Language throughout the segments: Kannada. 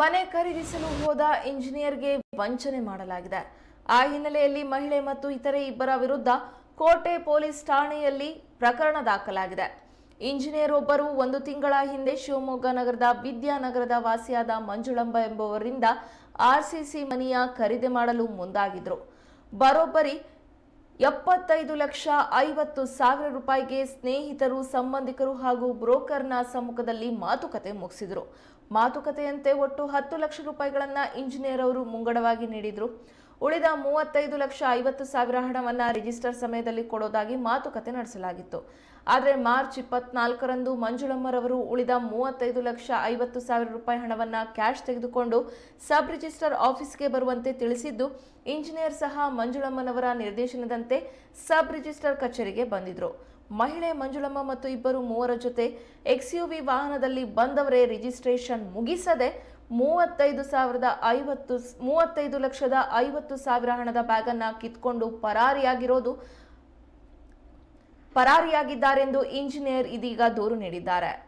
ಮನೆ ಖರೀದಿಸಲು ಹೋದ ಇಂಜಿನಿಯರ್ಗೆ ವಂಚನೆ ಮಾಡಲಾಗಿದೆ. ಆ ಹಿನ್ನೆಲೆಯಲ್ಲಿ ಮಹಿಳೆ ಮತ್ತು ಇತರೆ ಇಬ್ಬರ ವಿರುದ್ಧ ಕೋಟೆ ಪೊಲೀಸ್ ಠಾಣೆಯಲ್ಲಿ ಪ್ರಕರಣ ದಾಖಲಾಗಿದೆ. ಇಂಜಿನಿಯರ್ ಒಬ್ಬರು ಒಂದು ತಿಂಗಳ ಹಿಂದೆ ಶಿವಮೊಗ್ಗ ನಗರದ ವಿದ್ಯಾನಗರದ ವಾಸಿಯಾದ ಮಂಜುಳಂಬ ಎಂಬುವರಿಂದ ಆರ್ಸಿಸಿ ಮನೆಯ ಖರೀದಿ ಮಾಡಲು ಮುಂದಾಗಿದ್ರು. ಬರೋಬ್ಬರಿ ಎಪ್ಪತ್ತೈದು ಲಕ್ಷ ಐವತ್ತು ಸಾವಿರ ರೂಪಾಯಿಗೆ ಸ್ನೇಹಿತರು, ಸಂಬಂಧಿಕರು ಹಾಗೂ ಬ್ರೋಕರ್ನ ಸಮ್ಮುಖದಲ್ಲಿ ಮಾತುಕತೆ ಮುಗಿಸಿದ್ರು. ಮಾತುಕತೆಯಂತೆ ಒಟ್ಟು ಹತ್ತು ಲಕ್ಷ ರೂಪಾಯಿಗಳನ್ನು ಇಂಜಿನಿಯರ್ ಅವರು ಮುಂಗಡವಾಗಿ ನೀಡಿದರು. ಉಳಿದ ಮೂವತ್ತೈದು ಲಕ್ಷ ಐವತ್ತು ಸಾವಿರ ಹಣವನ್ನು ರಿಜಿಸ್ಟರ್ ಸಮಯದಲ್ಲಿ ಕೊಡೋದಾಗಿ ಮಾತುಕತೆ ನಡೆಸಲಾಗಿತ್ತು. ಆದರೆ ಮಾರ್ಚ್ ಇಪ್ಪತ್ನಾಲ್ಕರಂದು ಮಂಜುಳಮ್ಮರವರು ಉಳಿದ ಮೂವತ್ತೈದು ಲಕ್ಷ ಐವತ್ತು ಸಾವಿರ ರೂಪಾಯಿ ಹಣವನ್ನು ಕ್ಯಾಶ್ ತೆಗೆದುಕೊಂಡು ಸಬ್ ರಿಜಿಸ್ಟರ್ ಆಫೀಸ್ಗೆ ಬರುವಂತೆ ತಿಳಿಸಿದ್ದು, ಇಂಜಿನಿಯರ್ ಸಹ ಮಂಜುಳಮ್ಮನವರ ನಿರ್ದೇಶನದಂತೆ ಸಬ್ ರಿಜಿಸ್ಟರ್ ಕಚೇರಿಗೆ ಬಂದಿದ್ರು. ಮಹಿಳೆ ಮಂಜುಳಮ್ಮ ಮತ್ತು ಇಬ್ಬರು ಮೂವರ ಜೊತೆ ಎಕ್ಸ್ಯುವಿ ವಾಹನದಲ್ಲಿ ಬಂದವರೇ ರಿಜಿಸ್ಟ್ರೇಷನ್ ಮುಗಿಸದೆ ಮೂವತ್ತೈದು ಸಾವಿರದ ಐವತ್ತು ಮೂವತ್ತೈದು ಲಕ್ಷದ ಐವತ್ತು ಸಾವಿರ ಹಣದ ಬ್ಯಾಗನ್ನು ಕಿತ್ಕೊಂಡು ಪರಾರಿಯಾಗಿರೋದು, ಪರಾರಿಯಾಗಿದ್ದಾರೆಂದು ಇಂಜಿನಿಯರ್ ಇದೀಗ ದೂರು ನೀಡಿದ್ದಾರೆ.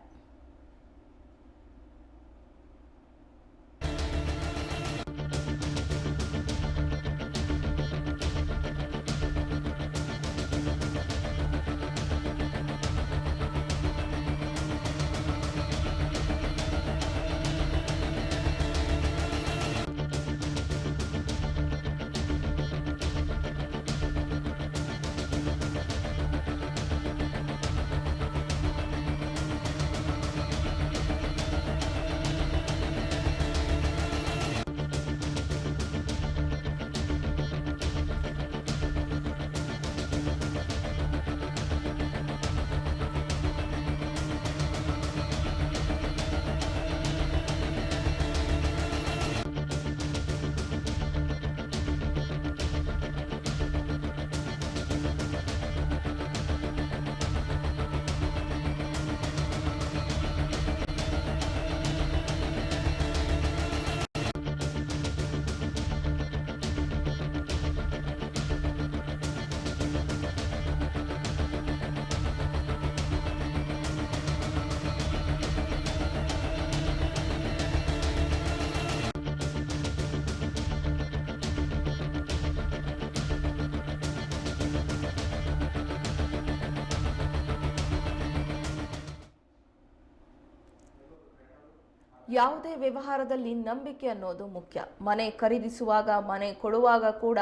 ಯಾವುದೇ ವ್ಯವಹಾರದಲ್ಲಿ ನಂಬಿಕೆ ಅನ್ನೋದು ಮುಖ್ಯ. ಮನೆ ಖರೀದಿಸುವಾಗ, ಮನೆ ಕೊಡುವಾಗ ಕೂಡ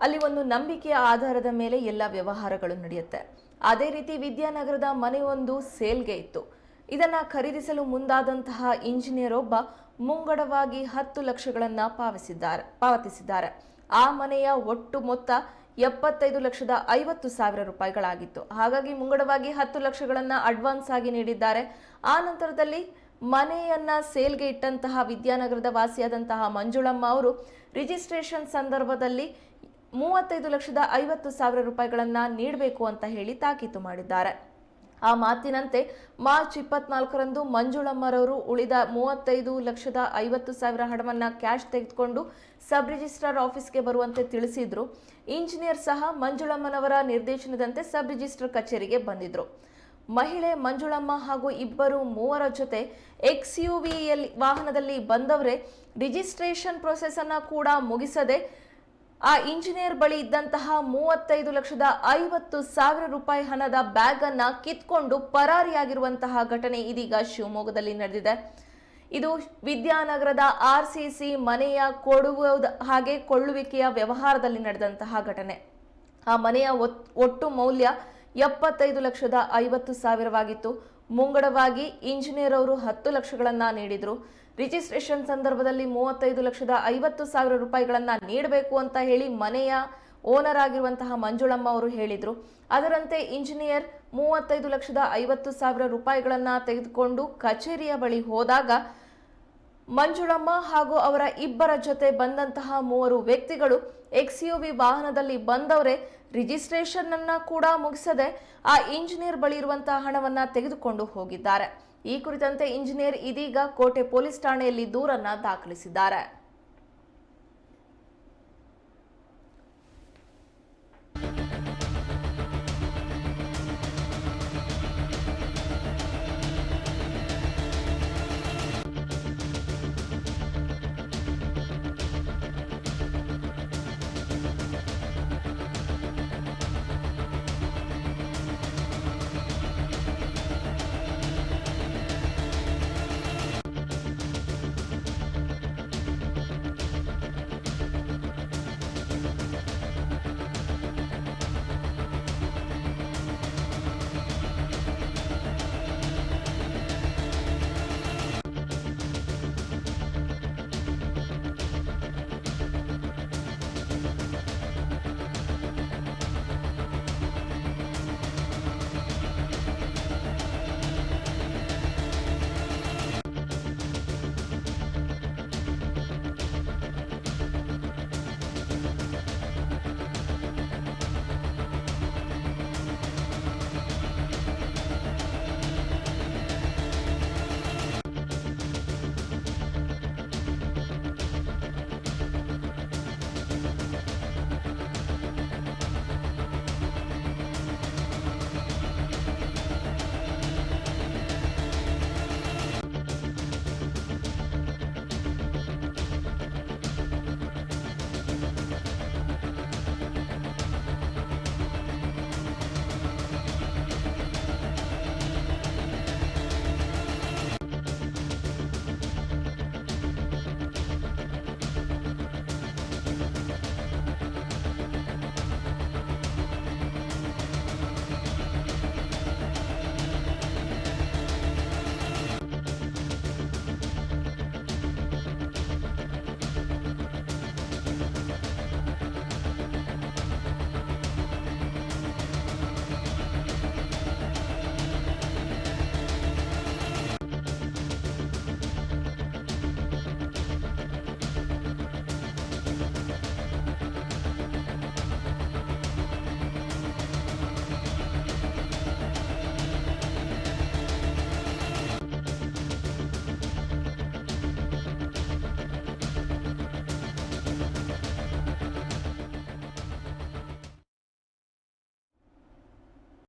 ಅಲ್ಲಿ ಒಂದು ನಂಬಿಕೆಯ ಆಧಾರದ ಮೇಲೆ ಎಲ್ಲ ವ್ಯವಹಾರಗಳು ನಡೆಯುತ್ತೆ. ಅದೇ ರೀತಿ ವಿದ್ಯಾನಗರದ ಮನೆಯೊಂದು ಸೇಲ್ಗೆ ಇತ್ತು. ಇದನ್ನ ಖರೀದಿಸಲು ಮುಂದಾದಂತಹ ಇಂಜಿನಿಯರ್ ಒಬ್ಬ ಮುಂಗಡವಾಗಿ ಹತ್ತು ಲಕ್ಷಗಳನ್ನ ಪಾವತಿಸಿದ್ದಾರೆ ಪಾವತಿಸಿದ್ದಾರೆ. ಆ ಮನೆಯ ಒಟ್ಟು ಮೊತ್ತ ಎಪ್ಪತ್ತೈದು ಲಕ್ಷದ ಐವತ್ತು ಸಾವಿರ ರೂಪಾಯಿಗಳಾಗಿತ್ತು. ಹಾಗಾಗಿ ಮುಂಗಡವಾಗಿ ಹತ್ತು ಲಕ್ಷಗಳನ್ನ ಅಡ್ವಾನ್ಸ್ ಆಗಿ ನೀಡಿದ್ದಾರೆ. ಆ ನಂತರದಲ್ಲಿ ಮನೆಯನ್ನ ಸೇಲ್ಗೆ ಇಟ್ಟಂತಹ ವಿದ್ಯಾನಗರದ ವಾಸಿಯಾದಂತಹ ಮಂಜುಳಮ್ಮ ಅವರು ರಿಜಿಸ್ಟ್ರೇಷನ್ ಸಂದರ್ಭದಲ್ಲಿ ಮೂವತ್ತೈದು ಲಕ್ಷದ ಐವತ್ತು ಸಾವಿರ ರೂಪಾಯಿಗಳನ್ನ ನೀಡಬೇಕು ಅಂತ ಹೇಳಿ ತಾಕೀತು ಮಾಡಿದ್ದಾರೆ. ಆ ಮಾತಿನಂತೆ ಮಾರ್ಚ್ ಇಪ್ಪತ್ನಾಲ್ಕರಂದು ಮಂಜುಳಮ್ಮರವರು ಉಳಿದ ಮೂವತ್ತೈದು ಲಕ್ಷದ ಐವತ್ತು ಸಾವಿರ ಹಣವನ್ನು ಕ್ಯಾಶ್ ತೆಗೆದುಕೊಂಡು ಸಬ್ ರಿಜಿಸ್ಟ್ರಾರ್ ಆಫೀಸ್ಗೆ ಬರುವಂತೆ ತಿಳಿಸಿದ್ರು. ಇಂಜಿನಿಯರ್ ಸಹ ಮಂಜುಳಮ್ಮನವರ ನಿರ್ದೇಶನದಂತೆ ಸಬ್ ರಿಜಿಸ್ಟ್ರಾರ್ ಕಚೇರಿಗೆ ಬಂದಿದ್ರು. ಮಹಿಳೆ ಮಂಜುಳಮ್ಮ ಹಾಗೂ ಇಬ್ಬರು ಮೂವರ ಜೊತೆ ಎಕ್ಸ್ ಯು ವಿಯಲ್ಲಿ ವಾಹನದಲ್ಲಿ ಬಂದವರೇ ರಿಜಿಸ್ಟ್ರೇಷನ್ ಪ್ರೊಸೆಸ್ ಕೂಡ ಮುಗಿಸದೆ ಆ ಇಂಜಿನಿಯರ್ ಬಳಿ ಇದ್ದಂತಹ ಮೂವತ್ತೈದು ಲಕ್ಷದ ಐವತ್ತು ಸಾವಿರ ರೂಪಾಯಿ ಹಣದ ಬ್ಯಾಗ್ ಅನ್ನ ಕಿತ್ಕೊಂಡು ಪರಾರಿಯಾಗಿರುವಂತಹ ಘಟನೆ ಇದೀಗ ಶಿವಮೊಗ್ಗದಲ್ಲಿ ನಡೆದಿದೆ. ಇದು ವಿದ್ಯಾನಗರದ ಆರ್ ಆರ್ಸಿಸಿ ಮನೆಯ ಕೊಡುವ ಹಾಗೆ ಕೊಳ್ಳುವಿಕೆಯ ವ್ಯವಹಾರದಲ್ಲಿ ನಡೆದಂತಹ ಘಟನೆ. ಆ ಮನೆಯ ಒಟ್ಟು ಮೌಲ್ಯ ಎಪ್ಪತ್ತೈದು ಲಕ್ಷದ ಐವತ್ತು ಸಾವಿರವಾಗಿತ್ತು. ಮುಂಗಡವಾಗಿ ಇಂಜಿನಿಯರ್ ಅವರು ಹತ್ತು ಲಕ್ಷಗಳನ್ನ ನೀಡಿದ್ರು. ರಿಜಿಸ್ಟ್ರೇಷನ್ ಸಂದರ್ಭದಲ್ಲಿ ಮೂವತ್ತೈದು ಲಕ್ಷದ ಐವತ್ತು ಸಾವಿರ ರೂಪಾಯಿಗಳನ್ನ ನೀಡಬೇಕು ಅಂತ ಹೇಳಿ ಮನೆಯ ಓನರ್ ಆಗಿರುವಂತಹ ಮಂಜುಳಮ್ಮ ಅವರು ಹೇಳಿದ್ರು. ಅದರಂತೆ ಇಂಜಿನಿಯರ್ ಮೂವತ್ತೈದು ಲಕ್ಷದ ಐವತ್ತು ಸಾವಿರ ರೂಪಾಯಿಗಳನ್ನ ತೆಗೆದುಕೊಂಡು ಕಚೇರಿಯ ಬಳಿ ಹೋದಾಗ ಮಂಜುಳಮ್ಮ ಹಾಗೂ ಅವರ ಇಬ್ಬರ ಜೊತೆ ಬಂದಂತಹ ಮೂವರು ವ್ಯಕ್ತಿಗಳು ಎಕ್ಸ್ಯುವಿ ವಾಹನದಲ್ಲಿ ಬಂದವರೇ ರಿಜಿಸ್ಟ್ರೇಷನ್ ಅನ್ನ ಕೂಡ ಮುಗಿಸದೆ ಆ ಇಂಜಿನಿಯರ್ ಬಳಿ ಇರುವಂತಹ ಹಣವನ್ನ ತೆಗೆದುಕೊಂಡು ಹೋಗಿದ್ದಾರೆ. ಈ ಕುರಿತಂತೆ ಇಂಜಿನಿಯರ್ ಇದೀಗ ಕೋಟೆ ಪೊಲೀಸ್ ಠಾಣೆಯಲ್ಲಿ ದೂರನ್ನ ದಾಖಲಿಸಿದ್ದಾರೆ.